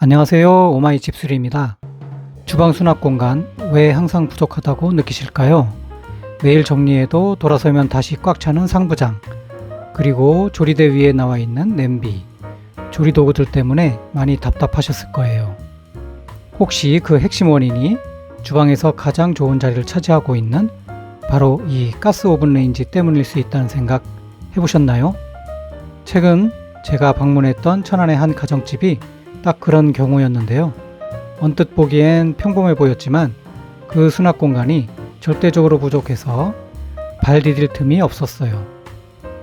안녕하세요. 오마이 집수리입니다. 주방 수납 공간 왜 항상 부족하다고 느끼실까요? 매일 정리해도 돌아서면 다시 꽉 차는 상부장, 그리고 조리대 위에 나와 있는 냄비, 조리 도구들 때문에 많이 답답하셨을 거예요. 혹시 그 핵심 원인이 주방에서 가장 좋은 자리를 차지하고 있는 바로 이 가스 오븐 레인지 때문일 수 있다는 생각 해보셨나요? 최근 제가 방문했던 천안의 한 가정집이 딱 그런 경우였는데요. 언뜻 보기엔 평범해 보였지만 그 수납 공간이 절대적으로 부족해서 발 디딜 틈이 없었어요.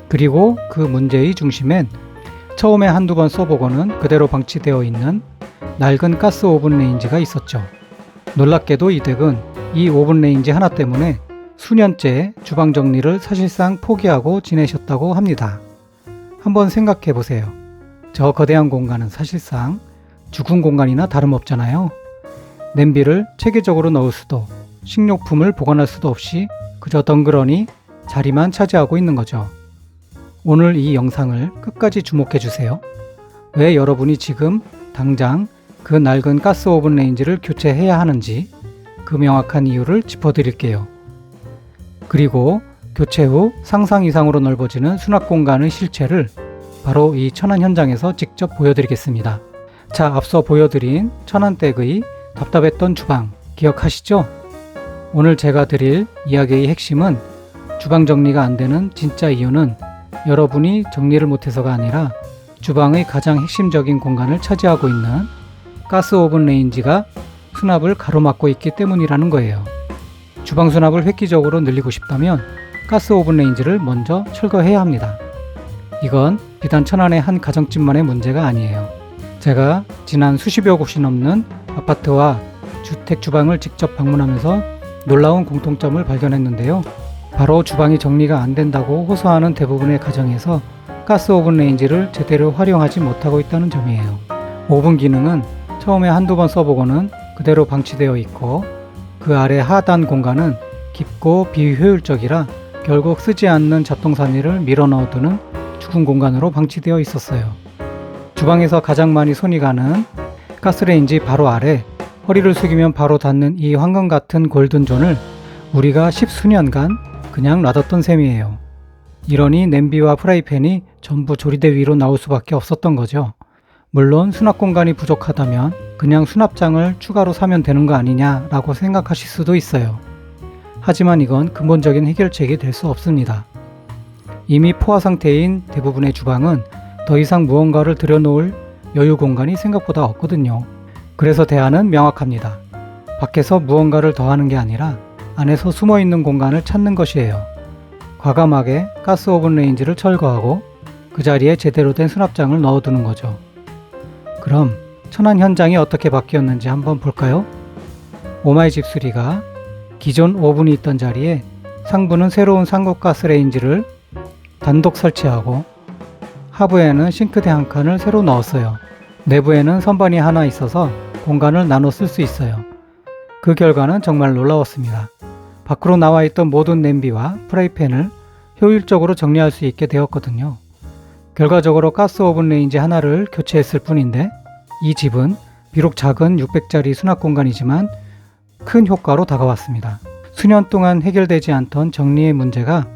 그리고 그 문제의 중심엔 처음에 한두 번 써보고는 그대로 방치되어 있는 낡은 가스 오븐 레인지가 있었죠. 놀랍게도 이 댁은 이 오븐 레인지 하나 때문에 수년째 주방 정리를 사실상 포기하고 지내셨다고 합니다. 한번 생각해 보세요. 저 거대한 공간은 사실상 죽은 공간이나 다름없잖아요. 냄비를 체계적으로 넣을 수도, 식료품을 보관할 수도 없이 그저 덩그러니 자리만 차지하고 있는 거죠. 오늘 이 영상을 끝까지 주목해 주세요. 왜 여러분이 지금 당장 그 낡은 가스 오븐 레인지를 교체해야 하는지 그 명확한 이유를 짚어 드릴게요. 그리고 교체 후 상상 이상으로 넓어지는 수납 공간의 실체를 바로 이 천안 현장에서 직접 보여드리겠습니다. 자, 앞서 보여드린 천안댁의 답답했던 주방 기억하시죠? 오늘 제가 드릴 이야기의 핵심은 주방 정리가 안 되는 진짜 이유는 여러분이 정리를 못해서가 아니라 주방의 가장 핵심적인 공간을 차지하고 있는 가스 오븐 레인지가 수납을 가로막고 있기 때문이라는 거예요. 주방 수납을 획기적으로 늘리고 싶다면 가스 오븐 레인지를 먼저 철거해야 합니다. 이건 비단 천안의 한 가정집만의 문제가 아니에요. 제가 지난 수십여 곳이 넘는 아파트와 주택 주방을 직접 방문하면서 놀라운 공통점을 발견했는데요. 바로 주방이 정리가 안 된다고 호소하는 대부분의 가정에서 가스 오븐 레인지를 제대로 활용하지 못하고 있다는 점이에요. 오븐 기능은 처음에 한두 번 써보고는 그대로 방치되어 있고 그 아래 하단 공간은 깊고 비효율적이라 결국 쓰지 않는 잡동사니를 밀어 넣어두는 죽은 공간으로 방치되어 있었어요. 주방에서 가장 많이 손이 가는 가스레인지 바로 아래 허리를 숙이면 바로 닿는 이 황금 같은 골든존을 우리가 십수년간 그냥 놔뒀던 셈이에요. 이러니 냄비와 프라이팬이 전부 조리대 위로 나올 수밖에 없었던 거죠. 물론 수납 공간이 부족하다면 그냥 수납장을 추가로 사면 되는 거 아니냐라고 생각하실 수도 있어요. 하지만 이건 근본적인 해결책이 될 수 없습니다. 이미 포화 상태인 대부분의 주방은 더 이상 무언가를 들여놓을 여유 공간이 생각보다 없거든요. 그래서 대안은 명확합니다. 밖에서 무언가를 더하는 게 아니라 안에서 숨어 있는 공간을 찾는 것이에요. 과감하게 가스 오븐 레인지를 철거하고 그 자리에 제대로 된 수납장을 넣어두는 거죠. 그럼 천안 현장이 어떻게 바뀌었는지 한번 볼까요? 오마이 집수리가 기존 오븐이 있던 자리에 상부는 새로운 상급 가스 레인지를 단독 설치하고 하부에는 싱크대 한 칸을 새로 넣었어요. 내부에는 선반이 하나 있어서 공간을 나눠 쓸 수 있어요. 그 결과는 정말 놀라웠습니다. 밖으로 나와 있던 모든 냄비와 프라이팬을 효율적으로 정리할 수 있게 되었거든요. 결과적으로 가스 오븐 레인지 하나를 교체했을 뿐인데 이 집은 비록 작은 600짜리 수납 공간이지만 큰 효과로 다가왔습니다. 수년 동안 해결되지 않던 정리의 문제가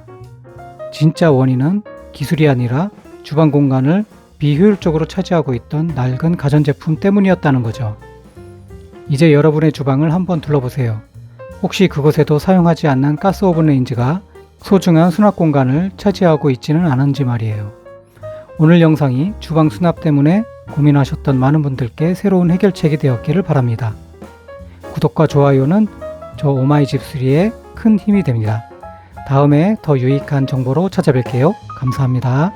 진짜 원인은 기술이 아니라 주방 공간을 비효율적으로 차지하고 있던 낡은 가전제품 때문이었다는 거죠. 이제 여러분의 주방을 한번 둘러보세요. 혹시 그곳에도 사용하지 않는 가스 오븐 레인지가 소중한 수납 공간을 차지하고 있지는 않은지 말이에요. 오늘 영상이 주방 수납 때문에 고민하셨던 많은 분들께 새로운 해결책이 되었기를 바랍니다. 구독과 좋아요는 저 오마이 집수리에 큰 힘이 됩니다. 다음에 더 유익한 정보로 찾아뵐게요. 감사합니다.